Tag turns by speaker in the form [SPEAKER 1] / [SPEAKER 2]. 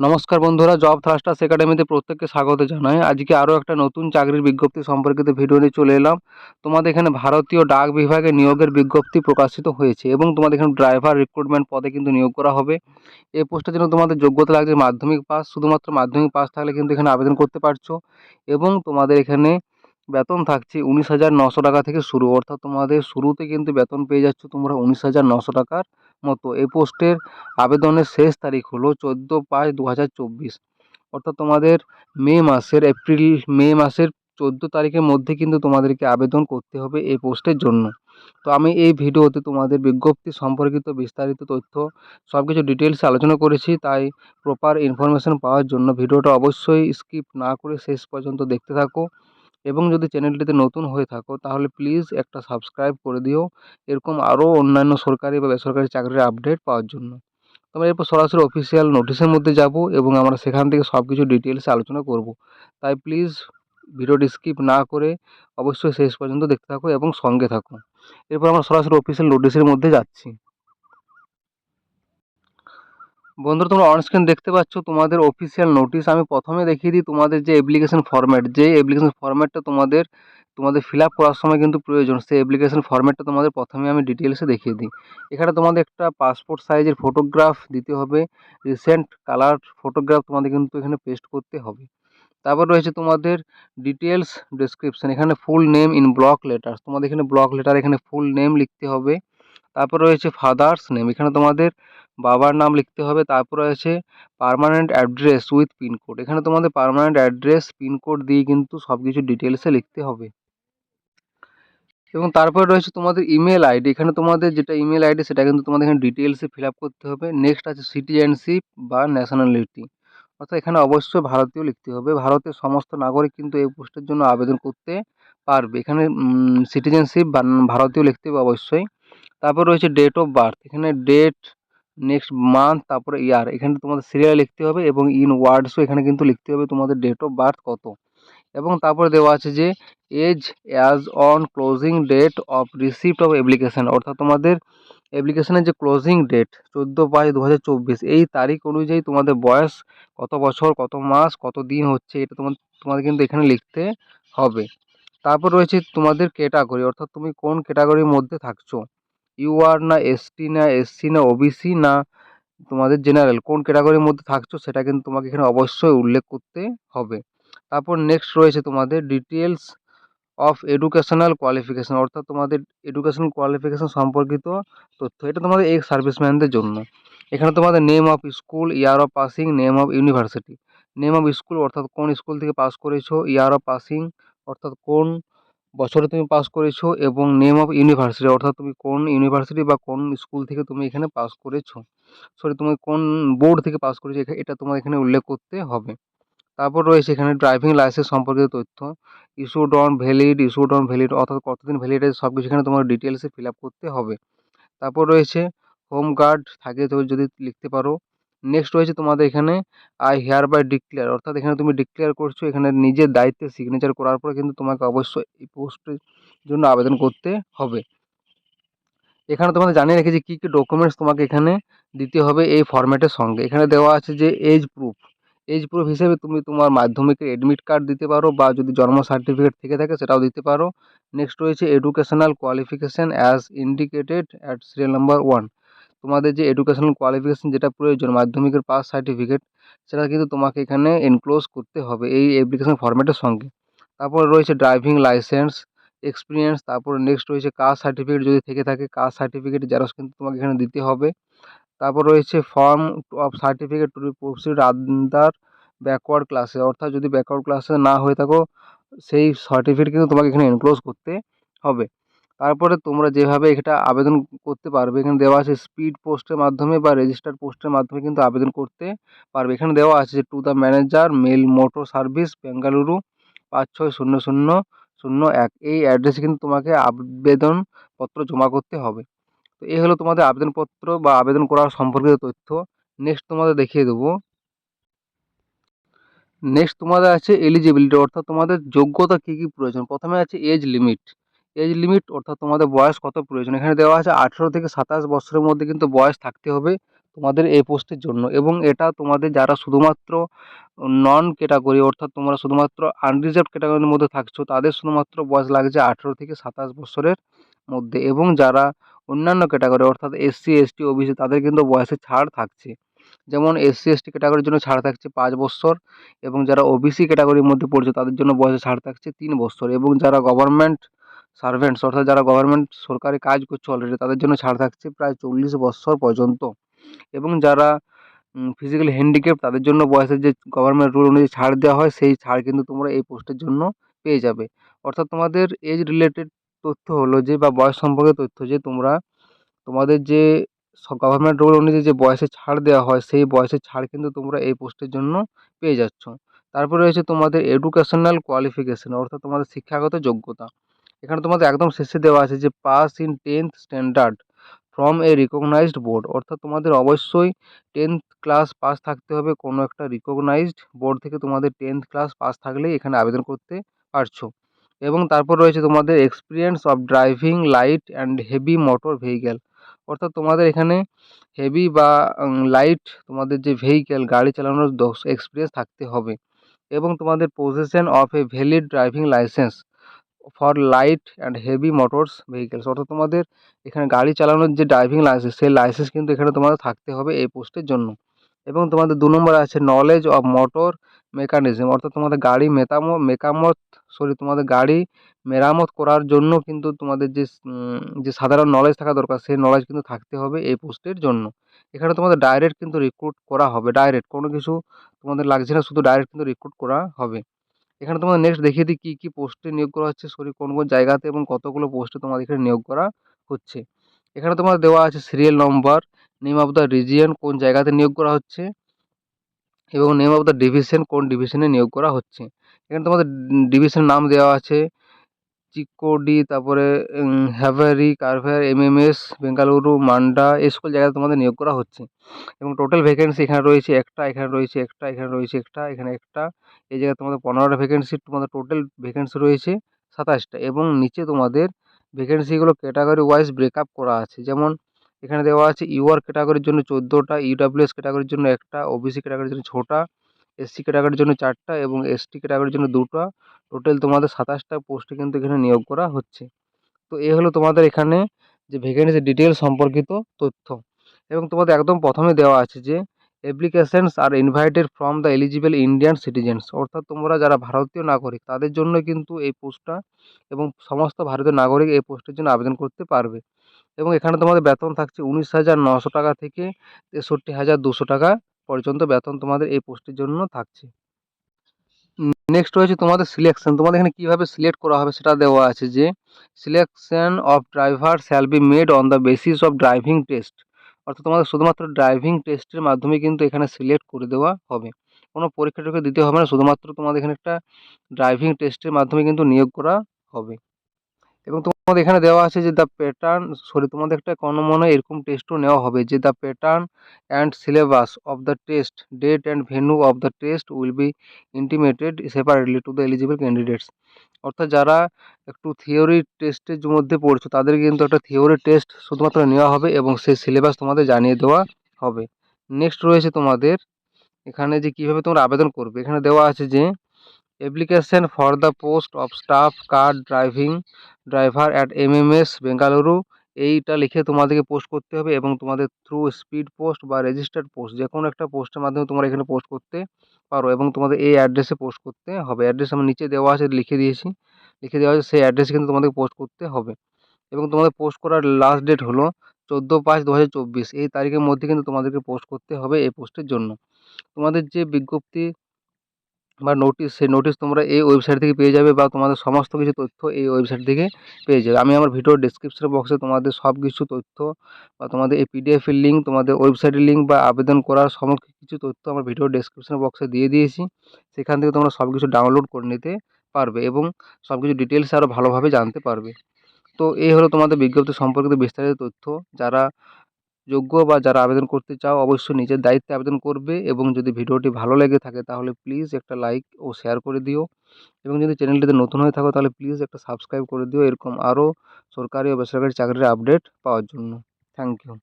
[SPEAKER 1] নমস্কার বন্ধুরা, job thrusters একাডেমিতে প্রত্যেককে স্বাগত জানাই। আজকে আরও একটা নতুন চাকরির বিজ্ঞপ্তি সম্পর্কিত ভিডিও নিয়ে চলে এলাম। তোমাদের এখানে ভারতীয় ডাক বিভাগে নিয়োগের বিজ্ঞপ্তি প্রকাশিত হয়েছে এবং তোমাদের এখানে ড্রাইভার রিক্রুটমেন্ট পদে কিন্তু নিয়োগ করা হবে। এই পোস্টের জন্য তোমাদের যোগ্যতা লাগছে মাধ্যমিক পাস, শুধুমাত্র মাধ্যমিক পাস থাকলে কিন্তু এখানে আবেদন করতে পারছ এবং তোমাদের এখানে বেতন থাকছে উনিশ হাজার নশো টাকা থেকে শুরু। অর্থাৎ তোমাদের শুরুতে কিন্তু বেতন পেয়ে যাচ্ছ তোমরা উনিশ হাজার নশো টাকার মতো। এই পোস্টের আবেদনের শেষ তারিখ হলো চোদ্দ পাঁচ দু হাজার চব্বিশ। অর্থাৎ তোমাদের মে মাসের এপ্রিল, মে মাসের চোদ্দ তারিখের মধ্যে কিন্তু তোমাদেরকে আবেদন করতে হবে এই পোস্টের জন্য। তো আমি এই ভিডিওতে তোমাদের বিজ্ঞপ্তি সম্পর্কিত বিস্তারিত তথ্য সব কিছু ডিটেলসে আলোচনা করেছি, তাই প্রপার ইনফরমেশান পাওয়ার জন্য ভিডিওটা অবশ্যই স্কিপ না করে শেষ পর্যন্ত দেখতে থাকো। এবং যদি চ্যানেলটিতে নতুন হয়ে থাকো, তাহলে প্লিজ একটা সাবস্ক্রাইব করে দিও। এরকম আরও অন্যান্য সরকারি বা বেসরকারি চাকরির আপডেট পাওয়ার জন্য। তো আমরা এরপর সরাসরি অফিসিয়াল নোটিশের মধ্যে যাব এবং আমরা সেখান থেকে সব কিছু ডিটেলসে আলোচনা করব। তাই প্লিজ ভিডিওটি স্কিপ না করে অবশ্যই শেষ পর্যন্ত দেখতে থাকো এবং সঙ্গে থাকো। এরপর আমরা সরাসরি অফিসিয়াল নোটিশের মধ্যে যাচ্ছি। বন্ধুরা, তোমরা অনস্ক্রিন দেখতে পাচ্ছ তোমাদের অফিসিয়াল নোটিশ আমি প্রথমে দেখিয়ে দিই তোমাদের যে অ্যাপ্লিকেশন ফরম্যাট যে অ্যাপ্লিকেশন ফরম্যাটটা তোমাদের তোমাদের ফিল আপ করার সময় কিন্তু প্রয়োজন, সেই অ্যাপ্লিকেশন ফরম্যাটটা তোমাদের প্রথমে আমি ডিটেলসে দেখিয়ে দিই। এখানে তোমাদের একটা পাসপোর্ট সাইজের ফটোগ্রাফ দিতে হবে রিসেন্ট কালার ফটোগ্রাফ তোমাদের কিন্তু এখানে পেস্ট করতে হবে। তারপর রয়েছে তোমাদের ডিটেলস ডেসক্রিপশান এখানে full name in block letter তোমাদের এখানে ব্লক লেটার এখানে ফুল নেম লিখতে হবে। তারপর রয়েছে ফাদার্স নেম এখানে তোমাদের বাবার নাম লিখতে হবে, তারপর রয়েছে পার্মানেন্ট অ্যাড্রেস উইথ পিনকোড এখানে তোমাদের পার্মানেন্ট অ্যাড্রেস পিনকোড দিয়ে কিন্তু সব কিছু ডিটেলসে লিখতে হবে। এবং তারপরে রয়েছে তোমাদের ইমেল আইডি এখানে তোমাদের যেটা ইমেল আইডি সেটা কিন্তু তোমাদের এখানে ডিটেলসে ফিল আপ করতে হবে। নেক্সট আছে সিটিজেনশিপ বা ন্যাশনালিটি অর্থাৎ এখানে অবশ্যই ভারতীয় লিখতে হবে। ভারতের সমস্ত নাগরিক কিন্তু এই পোস্টের জন্য আবেদন করতে পারবে। এখানে সিটিজেনশিপ বা ভারতীয় লিখতে হবে অবশ্যই। তারপর রয়েছে ডেট অফ বার্থ এখানে ডেট নেক্সট মান্থ তারপরে ইয়ার এখানে তোমাদের সিরিয়াল লিখতে হবে এবং ইন ওয়ার্ডসও এখানে কিন্তু লিখতে হবে তোমাদের ডেট অফ বার্থ কত। এবং তারপরে দেওয়া আছে যে age as on closing date of receipt of application অর্থাৎ তোমাদের অ্যাপ্লিকেশানের যে ক্লোজিং ডেট চোদ্দ পাঁচ দু হাজার চব্বিশ, এই তারিখ অনুযায়ী তোমাদের বয়স কত বছর, কত মাস, কত দিন হচ্ছে, এটা তোমার তোমাদের কিন্তু এখানে লিখতে হবে। তারপর রয়েছে তোমাদের ক্যাটাগরি অর্থাৎ তুমি কোন ক্যাটাগরির মধ্যে থাকছো। ইউআর না এসটি না এসসি না ওবিসি না তোমাদের জেনারেল কোন ক্যাটাগরির মধ্যে থাকছো সেটা কিন্তু তোমাকে এখানে অবশ্যই উল্লেখ করতে হবে। তারপর নেক্সট রয়েছে তোমাদের ডিটেলস অফ এডুকেশনাল কোয়ালিফিকেশান অর্থাৎ তোমাদের এডুকেশনাল কোয়ালিফিকেশান সম্পর্কিত তথ্য। এটা তোমাদের এক্স সার্ভিসম্যানদের জন্য। এখানে তোমাদের name of school year of passing name of university name of school অর্থাৎ কোন স্কুল থেকে পাস করেছ ইয়ার অফ পাসিং অর্থাৎ কোন বছরে তুমি পাস করেছ এবং নেম অফ ইউনিভার্সিটি অর্থাৎ তুমি কোন ইউনিভার্সিটি বা কোন স্কুল থেকে তুমি এখানে পাস করেছ। সরি তুমি কোন বোর্ড থেকে পাস করেছ এটা তোমার এখানে উল্লেখ করতে হবে। তারপর রয়েছে এখানে ড্রাইভিং লাইসেন্স সম্পর্কিত তথ্য। Issued on valid issued on valid অর্থাৎ কতদিন ভ্যালিড আছে সব কিছু এখানে তোমার ডিটেলসে ফিল আপ করতে হবে। তারপর রয়েছে হোম গার্ড থাকে তো যদি লিখতে পারো। নেক্সট রয়েছে তোমাদের এখানে আই হেয়ার বাই ডিক্লেয়ার অর্থাৎ এখানে তুমি ডিক্লেয়ার করছ, এখানে নিজের দায়িত্বে সিগনেচার করার পরে কিন্তু তোমাকে অবশ্যই এই পোস্টের জন্য আবেদন করতে হবে। এখানে তোমাদের জানিয়ে রেখেছি কী কী ডকুমেন্টস তোমাকে এখানে দিতে হবে এই ফর্ম্যাটের সঙ্গে। এখানে দেওয়া আছে যে এজ প্রুফ এজ প্রুফ হিসেবে তুমি তোমার মাধ্যমিকের অ্যাডমিট কার্ড দিতে পারো বা যদি জন্ম সার্টিফিকেট থেকে থাকে সেটাও দিতে পারো। নেক্সট রয়েছে educational qualification as indicated at serial number one তোমাদের যে এডুকেশনাল কোয়ালিফিকেশান যেটা প্রয়োজন, মাধ্যমিকের পাস সার্টিফিকেট সেটা কিন্তু তোমাকে এখানে এনক্লোজ করতে হবে এই অ্যাপ্লিকেশন ফর্ম্যাটের সঙ্গে। তারপর রয়েছে ড্রাইভিং লাইসেন্স এক্সপিরিয়েন্স তারপর নেক্সট রয়েছে কাস্ট সার্টিফিকেট যদি থেকে থাকে কাস্ট সার্টিফিকেট জেরক্স কিন্তু তোমাকে এখানে দিতে হবে। তারপর রয়েছে form of certificate to be proceed other backward ক্লাসে অর্থাৎ যদি ব্যাকওয়ার্ড ক্লাসে না হয়ে থাকো, সেই সার্টিফিকেট কিন্তু তোমাকে এখানে এনক্লোজ করতে হবে। তারপরে তোমরা যেভাবে এটা আবেদন করতে পারবে, এখানে দেওয়া আছে স্পিড পোস্টের মাধ্যমে বা রেজিস্টার্ড পোস্টের মাধ্যমে কিন্তু আবেদন করতে পারবে। এখানে দেওয়া আছে যে to the manager mail motor service Bengaluru পাঁচ ছয় শূন্য শূন্য শূন্য এক। এই অ্যাড্রেসে কিন্তু তোমাকে আবেদনপত্র জমা করতে হবে। তো এই হলো তোমাদের আবেদনপত্র বা আবেদন করার সম্পর্কিত তথ্য। নেক্সট তোমাদের দেখিয়ে দেবো। নেক্সট তোমাদের আছে এলিজিবিলিটি অর্থাৎ তোমাদের যোগ্যতা কী কী প্রয়োজন? প্রথমে আছে এজ লিমিট এজ লিমিট অর্থাৎ তোমাদের বয়স কত প্রয়োজন? এখানে দেওয়া আছে আঠেরো থেকে সাতাশ বছরের মধ্যে কিন্তু বয়স থাকতে হবে তোমাদের এই পোস্টের জন্য। এবং এটা তোমাদের যারা শুধুমাত্র নন ক্যাটাগরি অর্থাৎ তোমরা শুধুমাত্র আনরিজার্ভ ক্যাটাগরির মধ্যে থাকছো, তাদের শুধুমাত্র বয়স লাগছে আঠেরো থেকে সাতাশ বছরের মধ্যে। এবং যারা অন্যান্য ক্যাটাগরি অর্থাৎ এসসি এসটি ওবিসি তাদের কিন্তু বয়সে ছাড় থাকছে। যেমন এসসি এসটি ক্যাটাগরির জন্য ছাড় থাকছে পাঁচ বছর এবং যারা ওবিসি ক্যাটাগরির মধ্যে পড়ছে তাদের জন্য বয়সে ছাড় থাকছে তিন বছর। এবং যারা গভর্নমেন্ট সার্ভেন্টস অর্থাৎ যারা গভর্নমেন্ট সরকারি কাজ করছে অলরেডি তাদের জন্য ছাড় থাকছে প্রায় চল্লিশ বছর পর্যন্ত। এবং যারা ফিজিক্যালি হ্যান্ডিক্যাপ তাদের জন্য বয়সের যে গভর্নমেন্ট রুল অনুযায়ী ছাড় দেওয়া হয়, সেই ছাড় কিন্তু তোমরা এই পোস্টের জন্য পেয়ে যাবে। অর্থাৎ তোমাদের এজ রিলেটেড তথ্য হলো যে, বা বয়স সম্পর্কে তথ্য যে, তোমরা, তোমাদের যে গভর্নমেন্ট রুল অনুযায়ী যে বয়সে ছাড় দেওয়া হয়, সেই বয়সের ছাড় কিন্তু তোমরা এই পোস্টের জন্য পেয়ে যাচ্ছ। তারপরে রয়েছে তোমাদের এডুকেশনাল কোয়ালিফিকেশন অর্থাৎ তোমাদের শিক্ষাগত যোগ্যতা। এখানে তোমাদের একদম শেষে দেওয়া আছে যে pass in tenth standard from a recognised board অর্থাৎ তোমাদের অবশ্যই টেন্থ ক্লাস পাস থাকতে হবে কোনো একটা রিকগনাইজড বোর্ড থেকে তোমাদের টেন্থ ক্লাস পাস থাকলেই এখানে আবেদন করতে পারছ। এবং তারপর রয়েছে তোমাদের experience of driving light and heavy motor vehicle অর্থাৎ তোমাদের এখানে হেভি বা লাইট তোমাদের যে ভেহিক্যাল গাড়ি চালানোর এক্সপিরিয়েন্স থাকতে হবে। এবং তোমাদের position of a valid driving licence for light and heavy motors vehicles অর্থাৎ তোমাদের এখানে গাড়ি চালানোর যে ড্রাইভিং লাইসেন্স সেই লাইসেন্স কিন্তু এখানে তোমাদের থাকতে হবে এই পোস্টের জন্য। এবং তোমাদের দু নম্বরে আছে নলেজ অফ মোটর মেকানিজম অর্থাৎ তোমাদের গাড়ি মেতামো মেকামত সরি তোমাদের গাড়ি মেরামত করার জন্য কিন্তু তোমাদের যে যে সাধারণ নলেজ থাকা দরকার, সেই নলেজ কিন্তু থাকতে হবে এই পোস্টের জন্য। এখানে তোমাদের ডাইরেক্ট কিন্তু রিক্রুট করা হবে। ডাইরেক্ট কোনো কিছু তোমাদের লাগছে না, শুধু ডাইরেক্ট কিন্তু রিক্রুট করা হবে। এখানে তোমাদের নেক্সট দেখিয়ে দিই কী কী পোস্টে নিয়োগ করা হচ্ছে সরি কোন কোন জায়গাতে এবং কতগুলো পোস্টে তোমাদের এখানে নিয়োগ করা হচ্ছে। এখানে তোমার দেওয়া আছে serial number name of the region কোন জায়গাতে নিয়োগ করা হচ্ছে এবং নেম অফ দ্য ডিভিশন কোন ডিভিশনে নিয়োগ করা হচ্ছে। এখানে তোমাদের ডিভিশন নাম দেওয়া আছে চিকোডি তারপরে হ্যাভারি কারভার এমএমএস বেঙ্গালুরু, মান্ডা এই সকল জায়গায় তোমাদের নিয়োগ করা হচ্ছে। এবং টোটাল ভ্যাকেন্সি এখানে রয়েছে একটা, এখানে রয়েছে একটা, এখানে রয়েছে একটা, এখানে একটা এই জায়গায় তোমাদের পনেরোটা ভ্যাকেন্সি তোমাদের টোটাল ভ্যাকেন্সি রয়েছে সাতাশটা এবং নিচে তোমাদের ভ্যাকেন্সিগুলো ক্যাটাগরি ওয়াইজ ব্রেকআপ করা আছে। যেমন এখানে দেওয়া আছে ইউআর ক্যাটাগরির জন্য চোদ্দোটা ইডাব্লিউএস ক্যাটাগরির জন্য একটা, ওবিসি ক্যাটাগরির জন্য ছটা, এসসি ক্যাটাগরির জন্য চারটা এবং এসটি ক্যাটাগরির জন্য দুটো। টোটাল তোমাদের সাতাশটা পোস্টে কিন্তু এখানে নিয়োগ করা হচ্ছে। তো এ হলো তোমাদের এখানে যে ভ্যাকেন্সি ডিটেলস সম্পর্কিত তথ্য। এবং তোমাদের একদম প্রথমে দেওয়া আছে যে applications are invited from the eligible Indian citizens অর্থাৎ তোমরা যারা ভারতীয় নাগরিক, তাদের জন্য কিন্তু এই পোস্টটা এবং সমস্ত ভারতীয় নাগরিক এই পোস্টের জন্য আবেদন করতে পারবে। এবং এখানে তোমাদের বেতন থাকছে উনিশ হাজার নশো টাকা থেকে তেষট্টি হাজার দুশো টাকা পর্যন্ত বেতন তোমাদের এই পোস্টের জন্য থাকছে। নেক্সট রয়েছে তোমাদের সিলেকশন তোমাদের এখানে কীভাবে সিলেক্ট করা হবে সেটা দেওয়া আছে যে selection of driver shall be made on the basis of driving test অর্থাৎ তোমাদের শুধুমাত্র ড্রাইভিং টেস্টের মাধ্যমে কিন্তু এখানে সিলেক্ট করে দেওয়া হবে। কোনো পরীক্ষা টরীক্ষা দিতে হবে না, শুধুমাত্র তোমাদের এখানে একটা ড্রাইভিং টেস্টের মাধ্যমে কিন্তু নিয়োগ করা হবে। এবং তোমাদের এখানে দেওয়া আছে যে দ্য প্যাটার্ন সরি তোমাদের একটা কোনো মনে এরকম টেস্টও নেওয়া হবে যে the pattern and syllabus of the test date and venue of the test will be intimated separately to the eligible candidates অর্থাৎ যারা একটু থিওরি টেস্টের মধ্যে পড়ছো, তাদের কিন্তু একটা থিওরি টেস্ট শুধুমাত্র নেওয়া হবে এবং সেই সিলেবাস তোমাদের জানিয়ে দেওয়া হবে। নেক্সট রয়েছে তোমাদের, এখানে যে কীভাবে তোমরা আবেদন করবে। এখানে দেওয়া আছে যে application for the post of staff car driving driver at MMS Bengaluru এইটা লিখে তোমাদেরকে পোস্ট করতে হবে এবং তোমাদের থ্রু স্পিড পোস্ট বা রেজিস্টার্ড পোস্ট যে কোনো একটা পোস্টের মাধ্যমে তোমরা এখানে পোস্ট করতে পারো এবং তোমাদের এই অ্যাড্রেসে পোস্ট করতে হবে। অ্যাড্রেস আমার নিচে দেওয়া আছে, লিখে দিয়েছি। লিখে দেওয়া আছে, সেই অ্যাড্রেসে কিন্তু তোমাদের পোস্ট করতে হবে। এবং তোমাদের পোস্ট করার লাস্ট ডেট হলো চোদ্দ পাঁচ দু হাজার চব্বিশ। এই তারিখের মধ্যে কিন্তু তোমাদেরকে পোস্ট করতে হবে এই পোস্টের জন্য। তোমাদের যে বিজ্ঞপ্তি বা নোটিশ সেই নোটিশ তোমরা এই ওয়েবসাইট থেকে পেয়ে যাবে বা তোমাদের সমস্ত কিছু তথ্য এই ওয়েবসাইট থেকে পেয়ে যাবে। আমি আমার ভিডিওর ডিসক্রিপশন বক্সে তোমাদের সব কিছু তথ্য বা তোমাদের এই পিডিএফের লিঙ্ক তোমাদের ওয়েবসাইটের লিঙ্ক বা আবেদন করার সমস্ত কিছু তথ্য আমার ভিডিওর ডিসক্রিপশন বক্সে দিয়ে দিয়েছি। সেখান থেকে তোমরা সব কিছু ডাউনলোড করে নিতে পারবে এবং সব কিছু ডিটেলস আরও ভালোভাবে জানতে পারবে। তো এই হলো তোমাদের বিজ্ঞপ্তি সম্পর্কিত বিস্তারিত তথ্য। যারা যোগ্য বা যারা আবেদন করতে চাও, অবশ্যই নিজের দায়িত্বে আবেদন করবে এবং যদি ভিডিওটি ভালো লেগে থাকে তাহলে প্লিজ একটা লাইক ও শেয়ার করে দিও। এবং যদি চ্যানেলটিতে নতুন হয়ে থাকো তাহলে প্লিজ একটা সাবস্ক্রাইব করে দিও। এরকম আরও সরকারি ও বেসরকারি চাকরির আপডেট পাওয়ার জন্য। Thank you